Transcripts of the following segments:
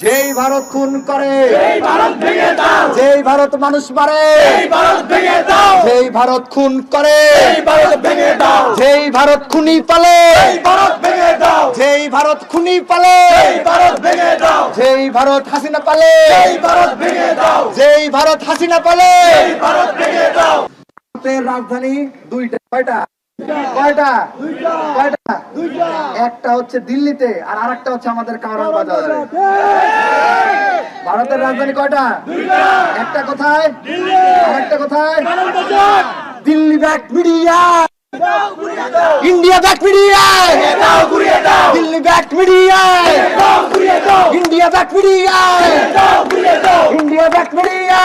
যেই ভারত খুন করে যেই ভারত মানুষ মারে যেই ভারত খুন করে যেই ভারত খুনি পালে এই ভারত ভেঙে দাও যেই ভারত খুনি পালে যেই ভারত হাসিনা পালে এই ভারত ভেঙে দাও যেই ভারত হাসিনা পালে এই ভারত ভেঙে দাও ভারতের রাজধানী দুইটা কয়টা কয়টা? কয়টা? একটা হচ্ছে দিল্লিতে আর আরেকটা হচ্ছে আমাদের কারণ বাজারে। ভারতের রাজধানী কয়টা? একটা কোথায়? আরেকটা কোথায়? Delhi back media. India back media. Delhi back media. India back media দাও ঘুরিয়ে দাও ইন্ডিয়া ব্যাক মিডিয়া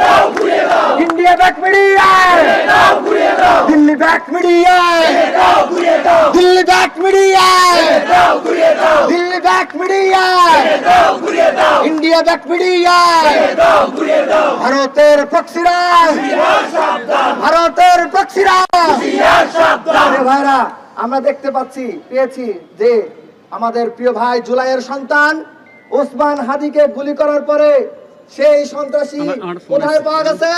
দাও ঘুরিয়ে দাও ইন্ডিয়া ব্যাক মিডিয়া দাও ঘুরিয়ে দাও Delhi Delhi back Delhi back India back ভারতের সাবধান। ভারতের ভাইরা আমরা দেখতে পাচ্ছি পেয়েছি যে আমাদের প্রিয় ভাই জুলাইয়ের সন্তান ওসমান হাদিকে গুলি করার পরে সেই সন্ত্রাসী কোথায় পাওয়া গেছে?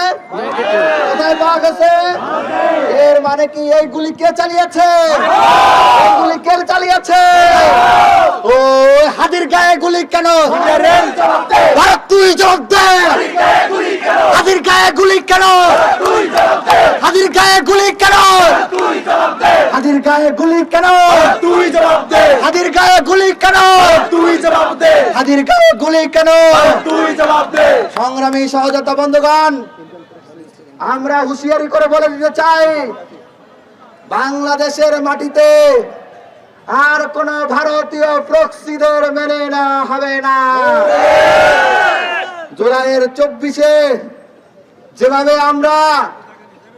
কোথায় পাওয়া গেছে? এর মানে কি এই গুলি কে চালিয়েছে? গুলি কে চালিয়েছে? ও হাদির গায়ে গুলি কেন? ভারত তুই জবাব দে। হাদির গায়ে গুলি কেন? হাদির গায়ে গুলি কেন? হাদির গায়ে গুলি কেন? তুই জবাব দে হাদির গায়ে গুলি কেন? তুই জবাব দে হাদির গায়ে গুলি কেন? তুই জবাব দে সংগ্রামী সহযোদ্ধা বন্ধুগণ আমরা হুঁশিয়ারি করে বলে দিতে চাই বাংলাদেশের মাটিতে আর কোন ভারতীয় প্রক্সিদের মেনে না হবে না। জুলাইয়ের চব্বিশে যেভাবে আমরা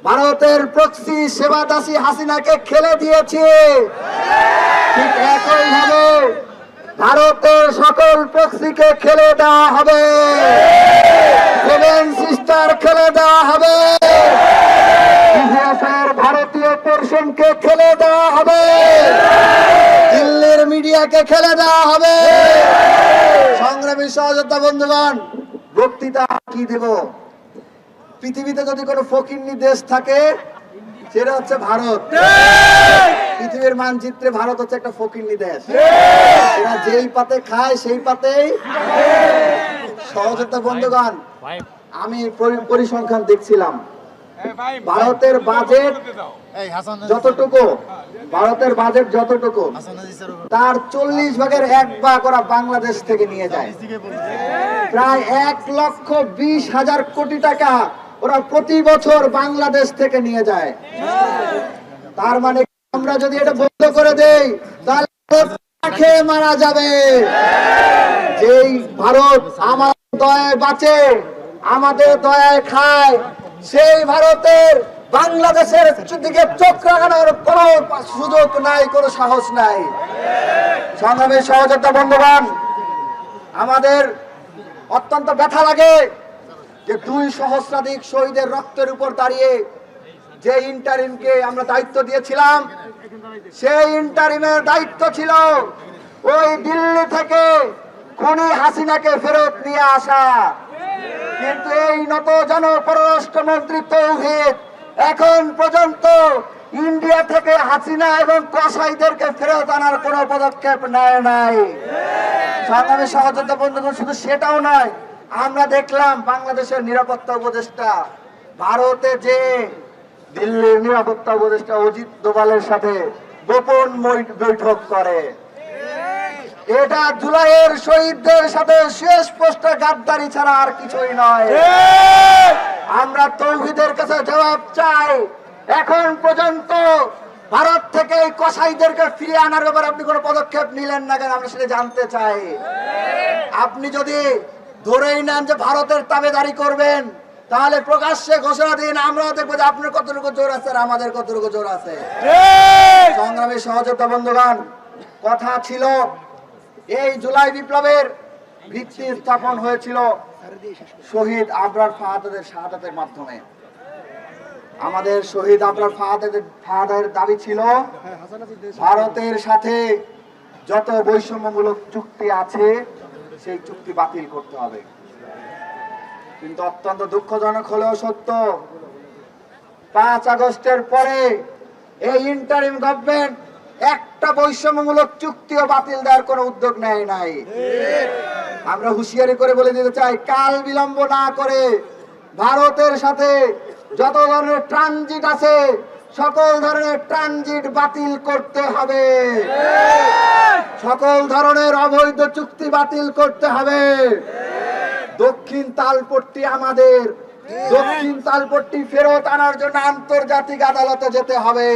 ভারতের প্রক্সি সেবা দাসী হাসিনাকে খেলে দিয়েছি, ঠিক একই ভাবে ভারতের সকল প্রক্সিকে খেলে দেওয়া হবে। সেভেন সিস্টার খেলে দেওয়া হবে। ভারতীয় পেনশনকে খেলে দেওয়া হবে। দিল্লির মিডিয়াকে খেলে দেওয়া হবে। সংগ্রামী সহযোদ্ধা বন্ধুগণ, বক্তৃতা কি দেব? পৃথিবীতে যদি কোনো ফকিন্নি দেশ থাকে, সেটা হচ্ছে ভারত। পৃথিবীর মানচিত্রে ভারত হচ্ছে একটা ফকিন্নি দেশ। এরা যেই পাতে খায়, সেই পাতেই সহযোদ্ধা বন্ধুগণ, আমি পরিসংখ্যান দেখছিলাম। ভারতের বাজেট যতটুকু, ভারতের বাজেট যতটুকু, তার চল্লিশ ভাগের এক ভাগ ওরা বাংলাদেশ থেকে নিয়ে যায়। প্রায় এক লক্ষ বিশ হাজার কোটি টাকা ওরা প্রতি বছর বাংলাদেশ থেকে নিয়ে যায়। তার মানে আমরা যদি এটা বন্ধ করে দেই, তাহলে খেয়ে মারা যাবে। যেই ভারত আমার দয়ায় বাঁচে, আমাদের দয়ায় খায়, সেই ভারতের বাংলাদেশের দিকে চোখ রাখানোর কোন সুযোগ নাই, কোনো সাহস নাই। সংগ্রামী সহযোদ্ধা বন্ধুগণ, আমাদের অত্যন্ত ব্যথা লাগে। যে দুই সহস্রাধিক শহীদের রক্তের উপর দাঁড়িয়ে যে ইন্টারিমকে আমরা দায়িত্ব দিয়েছিলাম, সেই ইন্টারিমের দায়িত্ব ছিল ওই দিল্লি থেকে খুনি হাসিনাকে ফেরত নিয়ে আসা। কিন্তু এই নত জন পররাষ্ট্রমন্ত্রী তৌহিদ এখন পর্যন্ত ইন্ডিয়া থেকে হাসিনা এবং কসাইদেরকে ফেরত আনার কোনো পদক্ষেপ নেয় নাই। সংগ্রামী সহযোদ্ধা বন্ধুগণ, শুধু সেটাও নয় আমরা দেখলাম বাংলাদেশের নিরাপত্তা উপদেষ্টা ভারতে যে দিল্লির নিরাপত্তা উপদেষ্টা অজিত দোভালের সাথে গোপন বৈঠক করে। এটা জুলাইয়ের শহীদদের সাথে শেষ পোস্টে গাদ্দারি ছাড়া আর কিছুই নয়। আমরা তৌহিদের কাছে জবাব চাই। এখন পর্যন্ত ভারত থেকে এই কসাইদেরকে ফিরিয়ে আনার ব্যাপারে আপনি কোনো পদক্ষেপ নিলেন না কেন? আমরা সেটা জানতে চাই। আপনি যদি ধরেই নেন যে ভারতের তাবেদারি করবেন। তাহলে প্রকাশ্যে ঘোষণা দিন আমরাও দেখব যে আপনার কতটুকু জোর আছে আর আমাদের কতটুকু জোর আছে। সংগ্রামী সহযোদ্ধা বন্ধুগণ কথা ছিল এই জুলাই বিপ্লবের ভিত্তি স্থাপন হয়েছিল শহীদ আবরার ফাহাদের শাহাদাতের মাধ্যমে। আমাদের শহীদ আবরার ফাহাদের ফাহাদের দাবি ছিল ভারতের সাথে যত বৈষম্যমূলক চুক্তি আছে সেই চুক্তি বাতিল করতে হবে। কিন্তু অত্যন্ত দুঃখজনক হলেও সত্য, পাঁচ আগস্টের পরে এই ইন্টারিম গভর্নমেন্ট একটা বৈষম্যমূলক চুক্তিও বাতিল দেওয়ার কোনো উদ্যোগ নেয় নাই। আমরা হুঁশিয়ারি করে বলে দিতে চাই, কাল বিলম্ব না করে ভারতের সাথে যত ধরনের ট্রানজিট আছে সকল ধরনের ট্রানজিট বাতিল করতে হবে। সকল ধরনের অবৈধ চুক্তি বাতিল করতে হবে। দক্ষিণ তালপট্টি আমাদের। দক্ষিণ তালপট্টি ফেরত আনার জন্য আন্তর্জাতিক আদালতে যেতে হবে।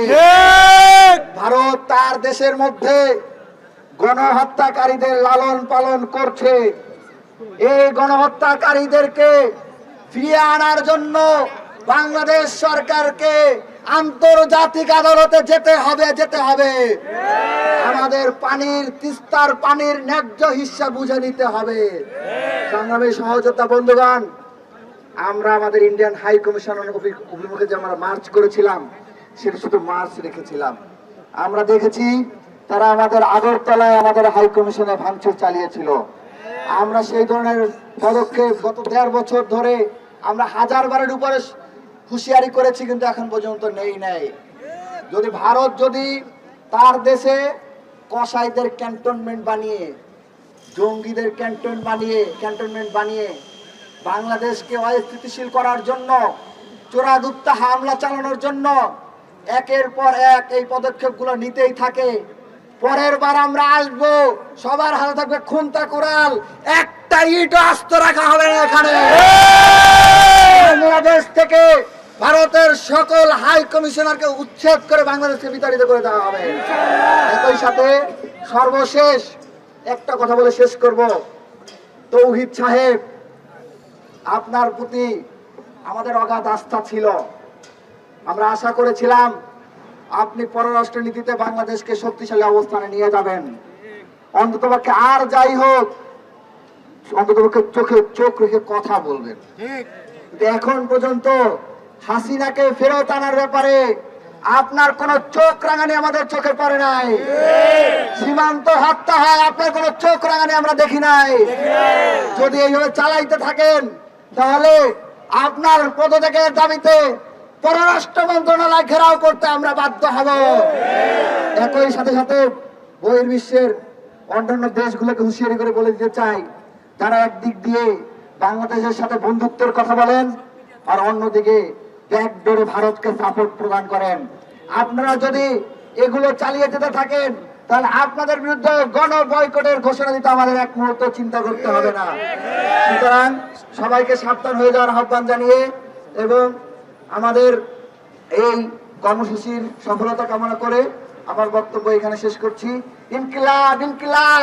ভারত তার দেশের মধ্যে গণহত্যাকারীদের লালন পালন করছে। এই গণহত্যাকারীদেরকে ফিরিয়ে আনার জন্য বাংলাদেশ সরকারকে আন্তর্জাতিক আদালতে যেতে হবে যেতে হবে। আমাদের পানির, তিস্তার পানির ন্যায্য হিস্সা বুঝে নিতে হবে। সংগ্রামী সহযোদ্ধা বন্ধুগণ, আমরা আমাদের ইন্ডিয়ান হাই কমিশনের অভিমুখে যে আমরা মার্চ করেছিলাম, সেটা শুধু মার্চ রেখেছিলাম। আমরা দেখেছি তারা আমাদের আগরতলায় আমাদের হাই কমিশনে ভাঙচুর চালিয়েছিল। আমরা সেই ধরনের পদক্ষেপ গত দেড় বছর ধরে আমরা হাজার বারের উপরে হুঁশিয়ারি করেছি কিন্তু এখন পর্যন্ত নেই নেই। যদি ভারত যদি তার দেশে কসাইদের ক্যান্টনমেন্ট বানিয়ে জঙ্গিদের ক্যান্টন বানিয়ে ক্যান্টনমেন্ট বানিয়ে বাংলাদেশকে অস্থিতিশীল করার জন্য চোরাগুপ্তা হামলা চালানোর জন্য একের পর এক এই পদক্ষেপগুলো নিতেই থাকে পরের বার আমরা আসব সবার হাতে থাকবে খুন্তা কোরাল একটা ইট আস্ত রাখা হবে না এখানে। বাংলাদেশ থেকে ভারতের সকল হাই কমিশনারকে উচ্ছেদ করে বাংলাদেশকে বিতাড়িত করে দেওয়া হবে। একই সাথে সর্বশেষ একটা কথা বলে শেষ করব। তৌহিদ সাহেব আপনার প্রতি আমাদের অগাধ আস্থা ছিল। আমরা আশা করেছিলাম আপনি পররাষ্ট্র নীতিতে বাংলাদেশকে শক্তিশালী অবস্থানে নিয়ে যাবেন। অন্ততপক্ষে আর যাই হোক অন্ততপক্ষে চোখে চোখ রেখে কথা বলবেন। কিন্তু এখন পর্যন্ত হাসিনাকে ফেরত আনার ব্যাপারে আপনার কোন চোখ রাঙানি আমাদের চোখে পড়ে নাই। সীমান্ত হত্যা হয়, আপনার কোন চোখ রাঙানি আমরা দেখি নাই। যদি এইভাবে চালাইতে থাকেন, তাহলে আপনার পদত্যাগের দাবিতে পররাষ্ট্র মন্ত্রণালয় ঘেরাও করতে আমরা বাধ্য হব। একই সাথে সাথে বহির্বিশ্বের অন্যান্য দেশগুলোকে হুঁশিয়ারি করে বলে দিতে চাই, তারা একদিক দিয়ে বাংলাদেশের সাথে বন্ধুত্বের কথা বলেন, আর অন্যদিকে ব্যাকডোরে ভারতকে সাপোর্ট প্রদান করেন। আপনারা যদি এগুলো চালিয়ে যেতে থাকেন, তাহলে আপনাদের বিরুদ্ধে গণ বয়কটের ঘোষণা দিতে আমাদের এক মুহূর্ত চিন্তা করতে হবে না। সুতরাং সবাইকে সাবধান হয়ে যাওয়ার আহ্বান জানিয়ে এবং আমাদের এই কর্মসূচির সফলতা কামনা করে আমার বক্তব্য এখানে শেষ করছি। ইনকিলাব ইনকিলাব!